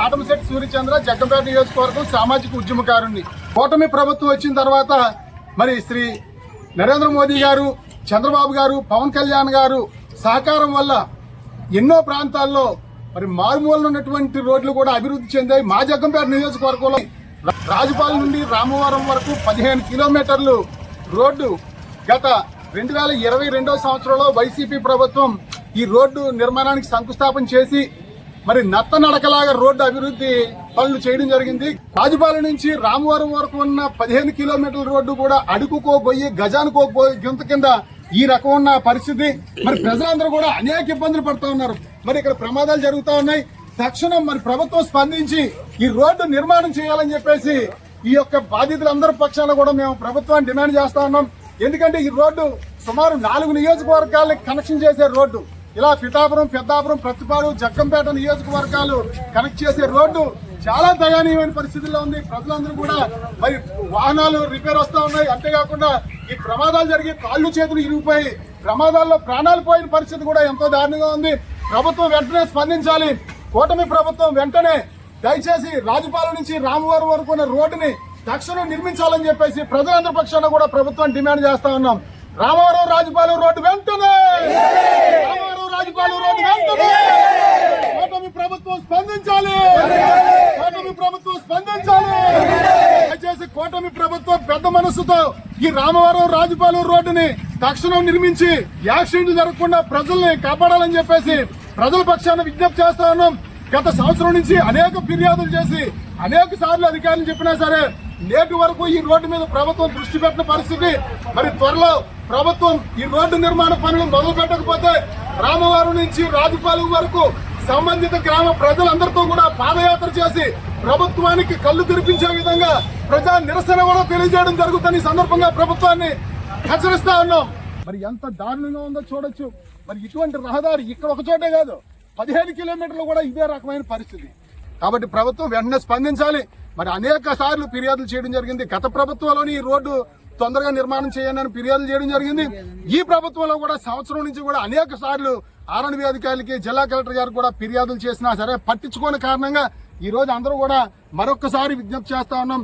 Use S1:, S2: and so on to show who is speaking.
S1: పాటంశెట్టి సూర్యచంద్ర జగ్గంపేట నియోజకవర్గం సామాజిక ఉద్యమకారుణ్ణి. కూటమి ప్రభుత్వం వచ్చిన తర్వాత మరి శ్రీ నరేంద్ర మోదీ గారు చంద్రబాబు గారు పవన్ కళ్యాణ్ గారు సహకారం వల్ల ఎన్నో ప్రాంతాల్లో మరి మారుమూలలో ఉన్నటువంటి రోడ్లు కూడా అభివృద్ధి చెందాయి. మా జగ్గంపేట నియోజకవర్గంలో రాజుపాల నుండి రామవరం వరకు పదిహేను కిలోమీటర్లు రోడ్డు గత రెండు వేల ఇరవై రెండో సంవత్సరంలో వైసీపీ ప్రభుత్వం ఈ రోడ్డు నిర్మాణానికి శంకుస్థాపన చేసి మరి నత్త నడకలాగా రోడ్డు అభివృద్ధి పనులు చేయడం జరిగింది. రాజుపాలెం నుంచి రామవరం వరకు ఉన్న పదిహేను కిలోమీటర్ల రోడ్డు కూడా అడుగుకో గజానుకోబోయి గింత కింద ఈ రకం ఉన్న పరిస్థితి. మరి ప్రజలందరూ కూడా అనేక ఇబ్బందులు పడుతూ ఉన్నారు. మరి ఇక్కడ ప్రమాదాలు జరుగుతూ ఉన్నాయి. తక్షణం మరి ప్రభుత్వం స్పందించి ఈ రోడ్డు నిర్మాణం చేయాలని చెప్పేసి ఈ యొక్క బాధితులందరి పక్షాన కూడా మేము ప్రభుత్వాన్ని డిమాండ్ చేస్తా ఉన్నాం. ఎందుకంటే ఈ రోడ్డు సుమారు నాలుగు నియోజకవర్గాలకు కనెక్షన్ చేసే రోడ్డు. ఇలా పిఠాపురం పెద్దాపురం ప్రతిపాడు జక్కంపేట నియోజకవర్గాలు కనెక్ట్ చేసే రోడ్డు చాలా దయనీయమైన పరిస్థితుల్లో ఉంది. ప్రజలందరూ కూడా మరి వాహనాలు రిపేర్ వస్తూ ఉన్నాయి. అంతేకాకుండా ఈ ప్రమాదాలు జరిగి కాళ్ళు చేతులు ఇరిగిపోయి ప్రమాదాల్లో ప్రాణాలు పోయిన పరిస్థితి కూడా ఎంతో దారుణంగా ఉంది. ప్రభుత్వం వెంటనే స్పందించాలి. కూటమి ప్రభుత్వం వెంటనే దయచేసి రాజుపాలెం నుంచి రామవరం వరకు ఉన్న రోడ్డుని తక్షణం నిర్మించాలని చెప్పేసి ప్రజలందరి పక్షాన కూడా ప్రభుత్వం డిమాండ్ చేస్తా ఉన్నాం. రామవరం రాజుపాలెం రోడ్డు వెంటనే రామవరం రాజుపాలెం రోడ్డు వెంటనే కూటమి ప్రభుత్వం స్పందించాలి. కూటమి ప్రభుత్వం స్పందించాలి. దయచేసి కూటమి ప్రభుత్వం పెద్ద మనసుతో ఈ రామవరం రాజుపాలెం రోడ్డుని తక్షణం నిర్మించి యాక్సిడెంట్లు జరగకుండా ప్రజల్ని కాపాడాలని చెప్పేసి ప్రజల పక్షాన విజ్ఞప్తి చేస్తా ఉన్నాం గత సంవత్సరం నుంచి అనేక ఫిర్యాదులు చేసి అనేక సార్లు అధికారులు చెప్పినా సరే నేటి వరకు ఈ రోడ్డు మీద ప్రభుత్వం దృష్టి పెట్టిన పరిస్థితి. మరి త్వరలో ప్రభుత్వం ఈ రోడ్డు నిర్మాణ పనులు మొదలు పెట్టకపోతే రామవారం నుంచి రాజుపాలెం వరకు సంబంధిత గ్రామ ప్రజలందరితో కూడా పాదయాత్ర చేసి ప్రభుత్వానికి కళ్ళు తెరిపించే విధంగా ప్రజా నిరసన కూడా తెలియజేయడం జరుగుతుంది ఈ సందర్భంగా ప్రభుత్వాన్ని హెచ్చరిస్తా ఉన్నాం. మరి ఎంత దారుణంగా ఉందో చూడొచ్చు. మరి ఇటువంటి రహదారి ఇక్కడ ఒక చోటే కాదు. పదిహేను కిలోమీటర్లు కూడా ఇదే రకమైన పరిస్థితి. కాబట్టి ప్రభుత్వం వెంటనే స్పందించాలి. మరి అనేక సార్లు ఫిర్యాదులు చేయడం జరిగింది. గత ప్రభుత్వంలోని ఈ రోడ్డు తొందరగా నిర్మాణం చేయండి అని ఫిర్యాదులు చేయడం జరిగింది. ఈ ప్రభుత్వంలో కూడా సంవత్సరం నుంచి కూడా అనేక సార్లు ఆర్ఎన్బి అధికారులకి జిల్లా కలెక్టర్ గారు కూడా ఫిర్యాదులు చేసినా సరే పట్టించుకోని కారణంగా ఈ రోజు అందరూ కూడా మరొకసారి విజ్ఞప్తి చేస్తా ఉన్నాం.